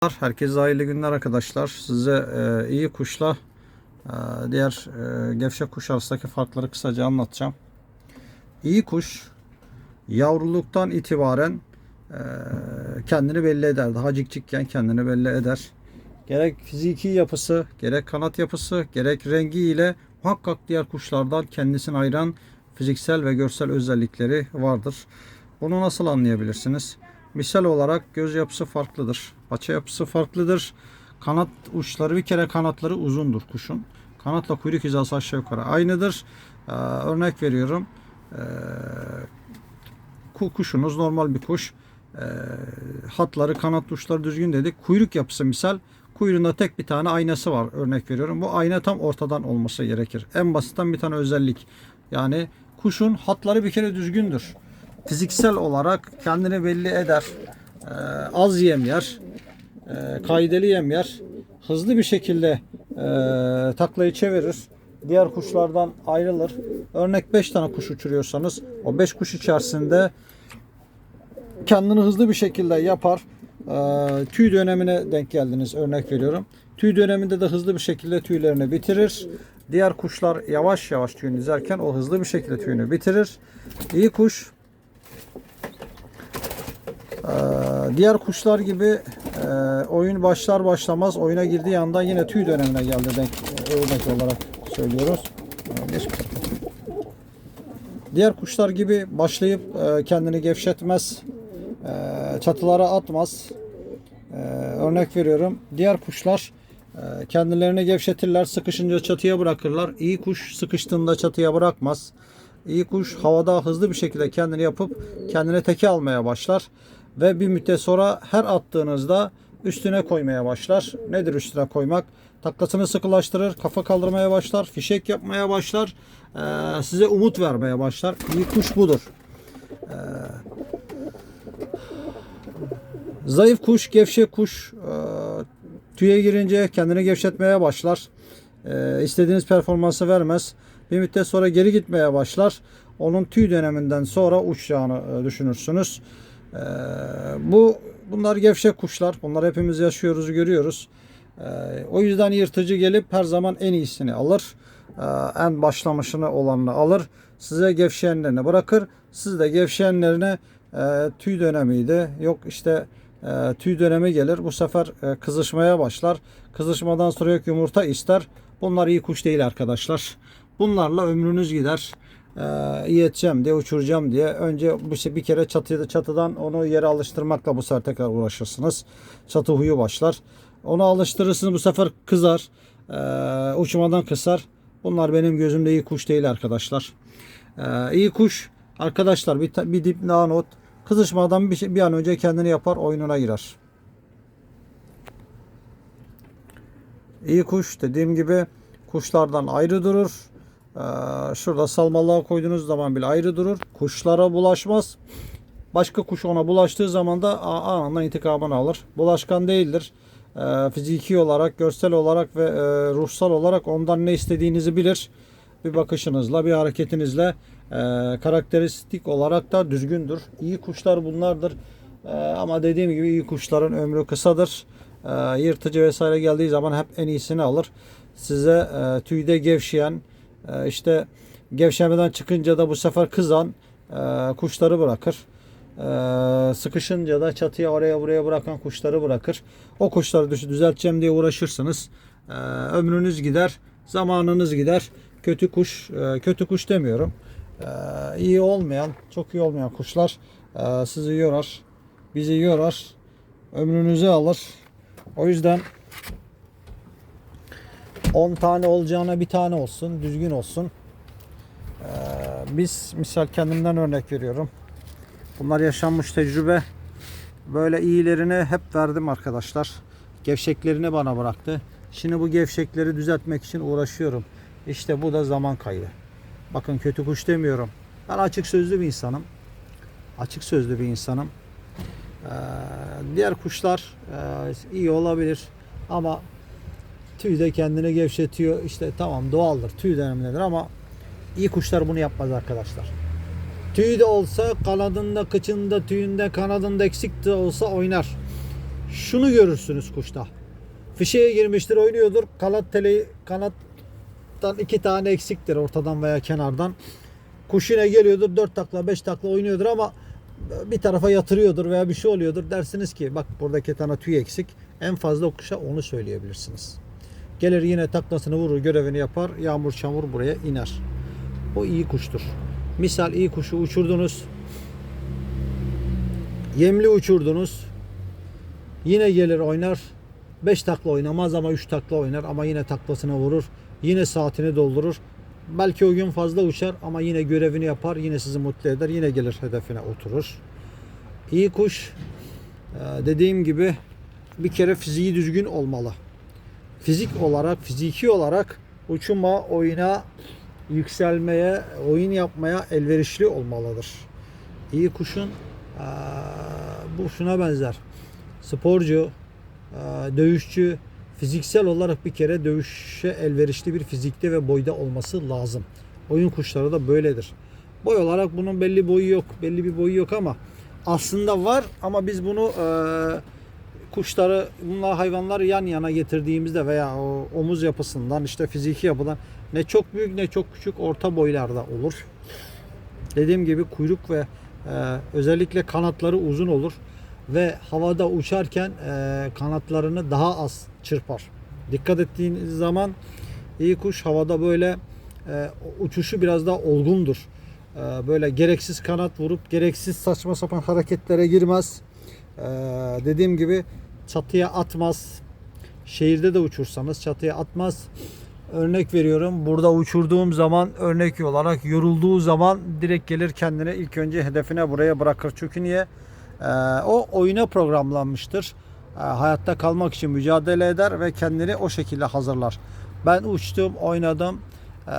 Herkese hayırlı günler arkadaşlar. Size e, iyi kuşla e, diğer e, gevşek kuş arasındaki farkları kısaca anlatacağım. İyi kuş yavruluktan itibaren e, kendini belli eder. Daha cikcikken kendini belli eder. Gerek fiziki yapısı, gerek kanat yapısı, gerek rengiyle muhakkak diğer kuşlardan kendisini ayıran fiziksel ve görsel özellikleri vardır. Bunu nasıl anlayabilirsiniz? Misal olarak göz yapısı farklıdır. Paça yapısı farklıdır. Kanat uçları bir kere kanatları uzundur kuşun. Kanatla kuyruk hizası aşağı yukarı aynıdır. Ee, örnek veriyorum. Ee, ku- kuşunuz normal bir kuş. Ee, hatları, kanat uçları düzgün dedik. Kuyruk yapısı misal. Kuyruğunda tek bir tane aynası var örnek veriyorum. Bu ayna tam ortadan olması gerekir. En basitten bir tane özellik. Yani kuşun hatları bir kere düzgündür. Fiziksel olarak kendini belli eder. Ee, az yem yer. Ee, kaideli yem yer. Hızlı bir şekilde e, taklayı çevirir. Diğer kuşlardan ayrılır. Örnek 5 tane kuş uçuruyorsanız o 5 kuş içerisinde kendini hızlı bir şekilde yapar. Ee, tüy dönemine denk geldiniz örnek veriyorum. Tüy döneminde de hızlı bir şekilde tüylerini bitirir. Diğer kuşlar yavaş yavaş tüyünü dizerken o hızlı bir şekilde tüyünü bitirir. İyi kuş ee, diğer kuşlar gibi e, oyun başlar başlamaz oyuna girdiği anda yine tüy dönemine geldi denk örnek olarak söylüyoruz. Bakalım. Diğer kuşlar gibi başlayıp e, kendini gevşetmez, e, çatılara atmaz. E, örnek veriyorum. Diğer kuşlar e, kendilerini gevşetirler, sıkışınca çatıya bırakırlar. İyi kuş sıkıştığında çatıya bırakmaz. İyi kuş havada hızlı bir şekilde kendini yapıp kendine teke almaya başlar. Ve bir müddet sonra her attığınızda üstüne koymaya başlar. Nedir üstüne koymak? Taklasını sıkılaştırır, kafa kaldırmaya başlar, fişek yapmaya başlar, size umut vermeye başlar. İyi kuş budur. Zayıf kuş, gevşek kuş e, tüye girince kendini gevşetmeye başlar. Ee, istediğiniz performansı vermez. Bir müddet sonra geri gitmeye başlar. Onun tüy döneminden sonra uçacağını e, düşünürsünüz. Ee, bu bunlar gevşek kuşlar. Bunlar hepimiz yaşıyoruz, görüyoruz. Ee, o yüzden yırtıcı gelip her zaman en iyisini alır. Ee, en başlamışını olanını alır. Size gevşeyenlerini bırakır. Siz de gevşeyenlerine e, tüy dönemiydi. Yok işte e, tüy dönemi gelir. Bu sefer e, kızışmaya başlar. Kızışmadan sonra yok yumurta ister. Bunlar iyi kuş değil arkadaşlar. Bunlarla ömrünüz gider. Ee, iyi diye uçuracağım diye önce şey, bir kere çatı, çatıdan onu yere alıştırmakla bu sefer tekrar uğraşırsınız. Çatı huyu başlar. Onu alıştırırsınız bu sefer kızar. Ee, uçmadan kısar. Bunlar benim gözümde iyi kuş değil arkadaşlar. Ee, iyi kuş arkadaşlar bir, bir dip daha not. Kızışmadan bir, şey- bir an önce kendini yapar oyununa girer. İyi kuş dediğim gibi kuşlardan ayrı durur. Ee, şurada salmalığa koyduğunuz zaman bile ayrı durur. Kuşlara bulaşmaz. Başka kuş ona bulaştığı zaman da anında intikamını alır. Bulaşkan değildir. Ee, fiziki olarak, görsel olarak ve e, ruhsal olarak ondan ne istediğinizi bilir. Bir bakışınızla, bir hareketinizle e, karakteristik olarak da düzgündür. İyi kuşlar bunlardır. E, ama dediğim gibi iyi kuşların ömrü kısadır. Yırtıcı vesaire geldiği zaman hep en iyisini alır. Size tüyde gevşeyen, e, işte gevşemeden çıkınca da bu sefer kızan e, kuşları bırakır. E, sıkışınca da çatıya oraya buraya bırakan kuşları bırakır. O kuşları düzelteceğim diye uğraşırsınız. E, ömrünüz gider, zamanınız gider. Kötü kuş, e, kötü kuş demiyorum. E, iyi olmayan, çok iyi olmayan kuşlar e, sizi yorar, bizi yorar, ömrünüzü alır. O yüzden 10 tane olacağına bir tane olsun, düzgün olsun. Ee, biz misal kendimden örnek veriyorum. Bunlar yaşanmış tecrübe. Böyle iyilerini hep verdim arkadaşlar. Gevşeklerini bana bıraktı. Şimdi bu gevşekleri düzeltmek için uğraşıyorum. İşte bu da zaman kaybı. Bakın kötü kuş demiyorum. Ben açık sözlü bir insanım. Açık sözlü bir insanım. Ee, diğer kuşlar e, iyi olabilir ama tüy de kendini gevşetiyor. İşte tamam doğaldır. Tüy dönemindedir ama iyi kuşlar bunu yapmaz arkadaşlar. Tüy de olsa kanadında, kıçında, tüyünde, kanadında eksik de olsa oynar. şunu görürsünüz kuşta. Fişeye girmiştir, oynuyordur. Kanat teli kanattan iki tane eksiktir ortadan veya kenardan. Kuş yine geliyordur 4 takla 5 takla oynuyordur ama bir tarafa yatırıyordur veya bir şey oluyordur. Dersiniz ki bak buradaki tane tüy eksik. En fazla o kuşa onu söyleyebilirsiniz. Gelir yine taklasını vurur, görevini yapar. Yağmur çamur buraya iner. O iyi kuştur. Misal iyi kuşu uçurdunuz. Yemli uçurdunuz. Yine gelir oynar. 5 takla oynamaz ama 3 takla oynar ama yine taklasına vurur. Yine saatini doldurur. Belki o gün fazla uçar ama yine görevini yapar. Yine sizi mutlu eder. Yine gelir hedefine oturur. İyi kuş dediğim gibi bir kere fiziği düzgün olmalı. Fizik olarak, fiziki olarak uçuma, oyuna, yükselmeye, oyun yapmaya elverişli olmalıdır. İyi kuşun bu şuna benzer. Sporcu, dövüşçü, fiziksel olarak bir kere dövüşe elverişli bir fizikte ve boyda olması lazım. Oyun kuşları da böyledir. Boy olarak bunun belli boyu yok, belli bir boyu yok ama aslında var ama biz bunu eee, kuşları, bunlar hayvanları yan yana getirdiğimizde veya o omuz yapısından işte fiziki yapıdan ne çok büyük ne çok küçük orta boylarda olur. Dediğim gibi kuyruk ve e, özellikle kanatları uzun olur ve havada uçarken e, kanatlarını daha az çırpar. Dikkat ettiğiniz zaman iyi kuş havada böyle e, uçuşu biraz daha olgundur. E, böyle gereksiz kanat vurup gereksiz saçma sapan hareketlere girmez. Ee, dediğim gibi çatıya atmaz. Şehirde de uçursanız çatıya atmaz. Örnek veriyorum. Burada uçurduğum zaman örnek olarak yorulduğu zaman direkt gelir kendine ilk önce hedefine buraya bırakır. Çünkü niye? Ee, o oyuna programlanmıştır. Ee, hayatta kalmak için mücadele eder ve kendini o şekilde hazırlar. Ben uçtum, oynadım. Ee,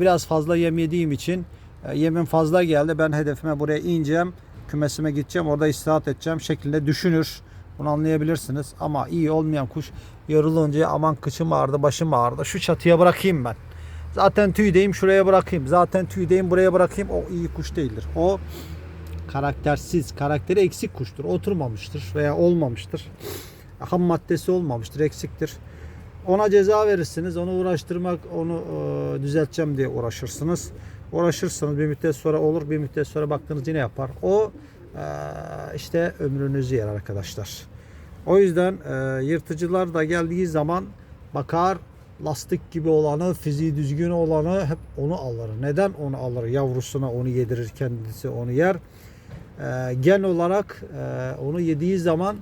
biraz fazla yem yediğim için e, yemin fazla geldi. Ben hedefime buraya ineceğim. Kümesime gideceğim. Orada istirahat edeceğim şeklinde düşünür. Bunu anlayabilirsiniz. Ama iyi olmayan kuş yorulunca aman kıçım ağrıdı, başım ağrıdı. Şu çatıya bırakayım ben. Zaten tüydeyim şuraya bırakayım. Zaten tüydeyim buraya bırakayım. O iyi kuş değildir. O karaktersiz, karakteri eksik kuştur. Oturmamıştır veya olmamıştır. Ham maddesi olmamıştır, eksiktir. Ona ceza verirsiniz. Onu uğraştırmak, onu e, düzelteceğim diye uğraşırsınız. Uğraşırsınız bir müddet sonra olur, bir müddet sonra baktınız yine yapar. O işte ömrünüzü yer arkadaşlar. O yüzden yırtıcılar da geldiği zaman bakar lastik gibi olanı, fiziği düzgün olanı hep onu alır. Neden onu alır? Yavrusuna onu yedirir, kendisi onu yer. Gen olarak onu yediği zaman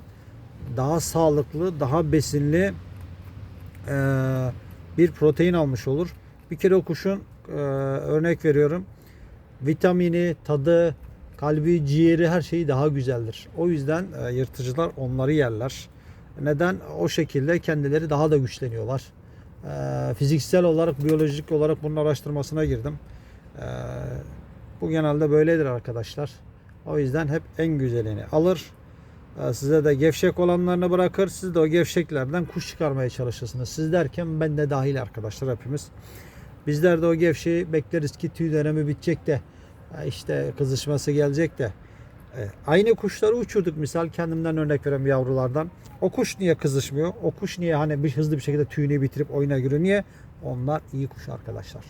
daha sağlıklı, daha besinli bir protein almış olur. Bir kere o kuşun e, örnek veriyorum vitamini, tadı, kalbi, ciğeri her şeyi daha güzeldir. O yüzden e, yırtıcılar onları yerler. Neden? O şekilde kendileri daha da güçleniyorlar. E, fiziksel olarak, biyolojik olarak bunun araştırmasına girdim. E, bu genelde böyledir arkadaşlar. O yüzden hep en güzelini alır. E, Size de gevşek olanlarını bırakır. Siz de o gevşeklerden kuş çıkarmaya çalışırsınız. Siz derken ben de dahil arkadaşlar hepimiz. Bizler de o gevşeği bekleriz ki tüy dönemi bitecek de işte kızışması gelecek de. E, Aynı kuşları uçurduk misal kendimden örnek vereyim yavrulardan. O kuş niye kızışmıyor? O kuş niye hani bir hızlı bir şekilde tüyünü bitirip oyuna giriyor? Niye? Onlar iyi kuş arkadaşlar.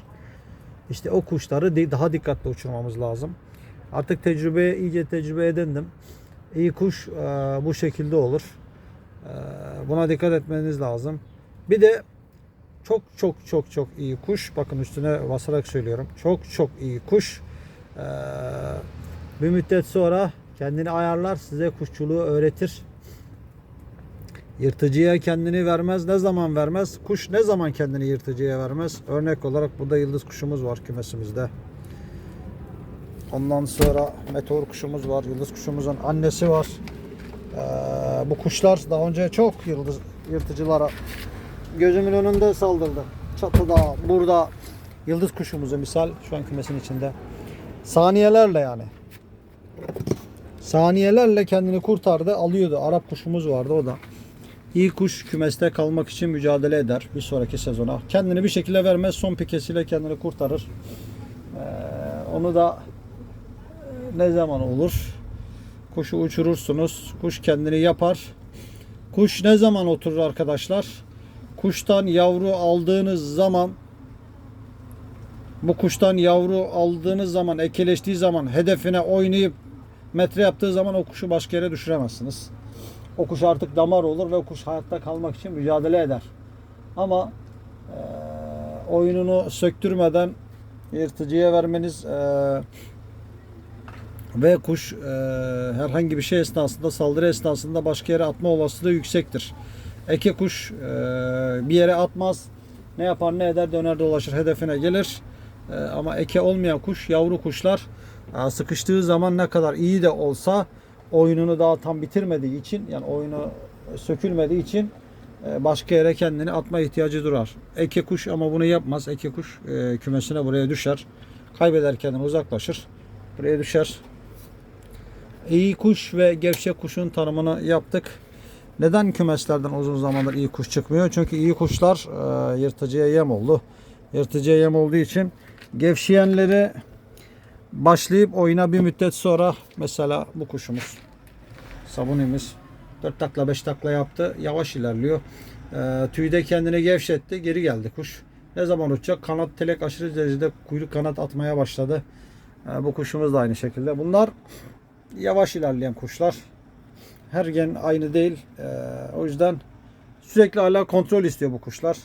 İşte o kuşları daha dikkatli uçurmamız lazım. Artık tecrübeye iyice tecrübe edindim. İyi kuş e, bu şekilde olur. E, buna dikkat etmeniz lazım. Bir de çok çok çok çok iyi kuş. Bakın üstüne basarak söylüyorum. Çok çok iyi kuş. Ee, bir müddet sonra kendini ayarlar, size kuşçuluğu öğretir. Yırtıcıya kendini vermez. Ne zaman vermez? Kuş ne zaman kendini yırtıcıya vermez? Örnek olarak burada yıldız kuşumuz var kümesimizde. Ondan sonra meteor kuşumuz var. Yıldız kuşumuzun annesi var. Ee, bu kuşlar daha önce çok yıldız yırtıcılara gözümün önünde saldırdı. Çatıda, burada yıldız kuşumuzu misal şu an kümesin içinde. Saniyelerle yani. Saniyelerle kendini kurtardı, alıyordu. Arap kuşumuz vardı o da. İyi kuş kümeste kalmak için mücadele eder bir sonraki sezona. Kendini bir şekilde vermez, son pikesiyle kendini kurtarır. Ee, onu da e, ne zaman olur? Kuşu uçurursunuz, kuş kendini yapar. Kuş ne zaman oturur arkadaşlar? Kuştan yavru aldığınız zaman bu kuştan yavru aldığınız zaman, ekeleştiği zaman, hedefine oynayıp metre yaptığı zaman o kuşu başka yere düşüremezsiniz. O kuş artık damar olur ve o kuş hayatta kalmak için mücadele eder. Ama eee, oyununu söktürmeden yırtıcıya vermeniz eee, ve kuş eee, herhangi bir şey esnasında saldırı esnasında başka yere atma olasılığı yüksektir. Eke kuş eee, bir yere atmaz. Ne yapar ne eder döner dolaşır hedefine gelir. Eee, ama eke olmayan kuş yavru kuşlar eee, sıkıştığı zaman ne kadar iyi de olsa oyununu daha tam bitirmediği için yani oyunu sökülmediği için eee, başka yere kendini atma ihtiyacı durar. Eke kuş ama bunu yapmaz. Eke kuş eee, kümesine buraya düşer. Kaybeder kendini uzaklaşır. Buraya düşer. İyi kuş ve gevşek kuşun tanımını yaptık. Neden kümeslerden uzun zamandır iyi kuş çıkmıyor? Çünkü iyi kuşlar e, yırtıcıya yem oldu. Yırtıcıya yem olduğu için gevşeyenleri başlayıp oyuna bir müddet sonra mesela bu kuşumuz sabunimiz 4 takla 5 takla yaptı. Yavaş ilerliyor. E, tüyde kendini gevşetti. Geri geldi kuş. Ne zaman uçacak? Kanat telek aşırı derecede kuyruk kanat atmaya başladı. E, bu kuşumuz da aynı şekilde. Bunlar yavaş ilerleyen kuşlar. Her gen aynı değil. Ee, o yüzden sürekli hala kontrol istiyor bu kuşlar.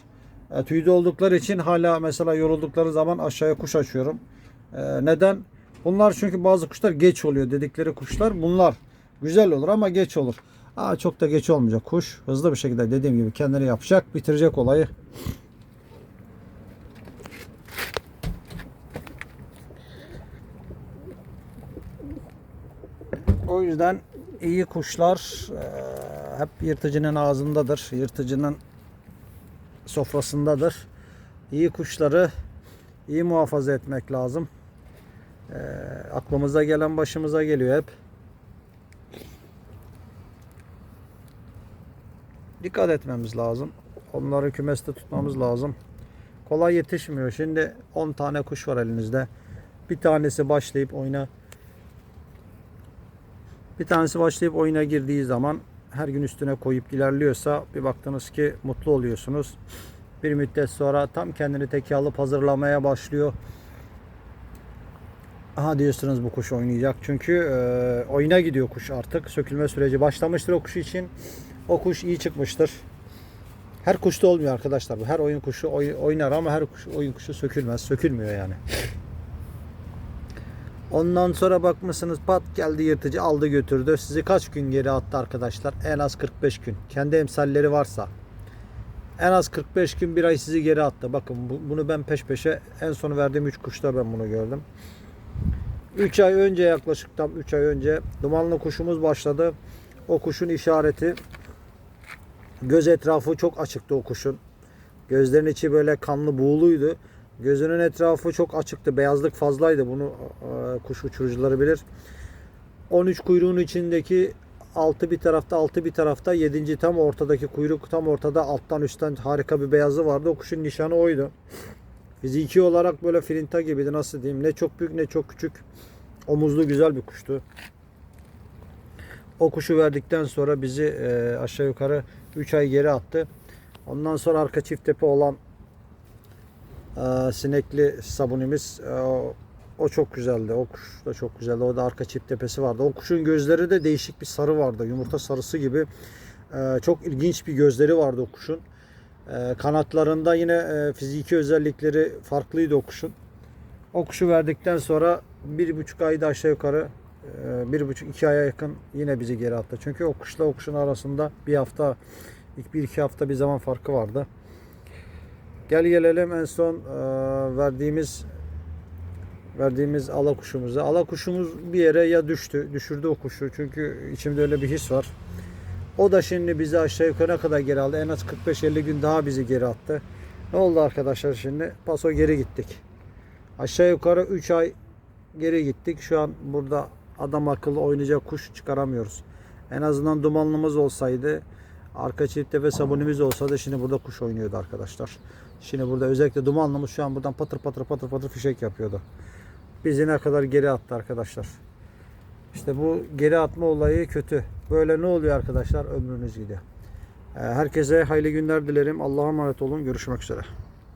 Ee, tüyde oldukları için hala mesela yoruldukları zaman aşağıya kuş açıyorum. Ee, neden? Bunlar çünkü bazı kuşlar geç oluyor dedikleri kuşlar. Bunlar güzel olur ama geç olur. Aa, çok da geç olmayacak kuş. Hızlı bir şekilde dediğim gibi kendini yapacak, bitirecek olayı. O yüzden iyi kuşlar eee, hep yırtıcının ağzındadır. Yırtıcının sofrasındadır. İyi kuşları iyi muhafaza etmek lazım. Eee, aklımıza gelen başımıza geliyor hep. Dikkat etmemiz lazım. Onları kümeste tutmamız lazım. Kolay yetişmiyor. Şimdi 10 tane kuş var elinizde. Bir tanesi başlayıp oyuna bir tanesi başlayıp oyuna girdiği zaman her gün üstüne koyup ilerliyorsa bir baktınız ki mutlu oluyorsunuz. Bir müddet sonra tam kendini teke alıp hazırlamaya başlıyor. Aha diyorsunuz bu kuş oynayacak. Çünkü e, oyuna gidiyor kuş artık. Sökülme süreci başlamıştır o kuş için. O kuş iyi çıkmıştır. Her kuşta olmuyor arkadaşlar bu. Her oyun kuşu oy- oynar ama her kuş, oyun kuşu sökülmez. Sökülmüyor yani. Ondan sonra bakmışsınız pat geldi yırtıcı aldı götürdü. Sizi kaç gün geri attı arkadaşlar? En az 45 gün. Kendi emsalleri varsa. En az 45 gün bir ay sizi geri attı. Bakın bu- bunu ben peş peşe en son verdiğim 3 kuşta ben bunu gördüm. 3 ay önce yaklaşık tam 3 ay önce dumanlı kuşumuz başladı. O kuşun işareti göz etrafı çok açıktı o kuşun. Gözlerin içi böyle kanlı buğuluydu. Gözünün etrafı çok açıktı. Beyazlık fazlaydı. Bunu e, kuş uçurucuları bilir. 13 kuyruğun içindeki altı bir tarafta altı bir tarafta 7. tam ortadaki kuyruk tam ortada alttan üstten harika bir beyazı vardı. O kuşun nişanı oydu. Fiziki olarak böyle filinta gibiydi nasıl diyeyim. Ne çok büyük ne çok küçük. Omuzlu güzel bir kuştu. O kuşu verdikten sonra bizi e, aşağı yukarı 3 ay geri attı. Ondan sonra arka çift tepe olan e, sinekli sabunimiz e, o- çok güzeldi. O kuş da çok güzeldi. O da arka çift tepesi vardı. O kuşun gözleri de değişik bir sarı vardı. Yumurta sarısı gibi. E, çok ilginç bir gözleri vardı o kuşun. E, kanatlarında yine e, fiziki özellikleri farklıydı o kuşun. O kuşu verdikten sonra bir buçuk ayda aşağı yukarı e, bir buçuk iki aya yakın yine bizi geri attı. Çünkü o kuşla o kuşun arasında bir hafta bir iki hafta bir zaman farkı vardı. Gel gelelim en son e, verdiğimiz verdiğimiz ala kuşumuza. Ala kuşumuz bir yere ya düştü, düşürdü o kuşu. Çünkü içimde öyle bir his var. O da şimdi bizi aşağı yukarı ne kadar geri aldı? En az 45-50 gün daha bizi geri attı. Ne oldu arkadaşlar şimdi? Paso geri gittik. Aşağı yukarı 3 ay geri gittik. Şu an burada adam akıllı oynayacak kuş çıkaramıyoruz. En azından dumanlımız olsaydı arka çifte ve sabunimiz olsaydı şimdi burada kuş oynuyordu arkadaşlar. Şimdi burada özellikle dumanlımız şu an buradan patır patır patır patır fişek yapıyordu. Bizi ne kadar geri attı arkadaşlar. İşte bu geri atma olayı kötü. Böyle ne oluyor arkadaşlar? Ömrünüz gidiyor. Herkese hayırlı günler dilerim. Allah'a emanet olun. Görüşmek üzere.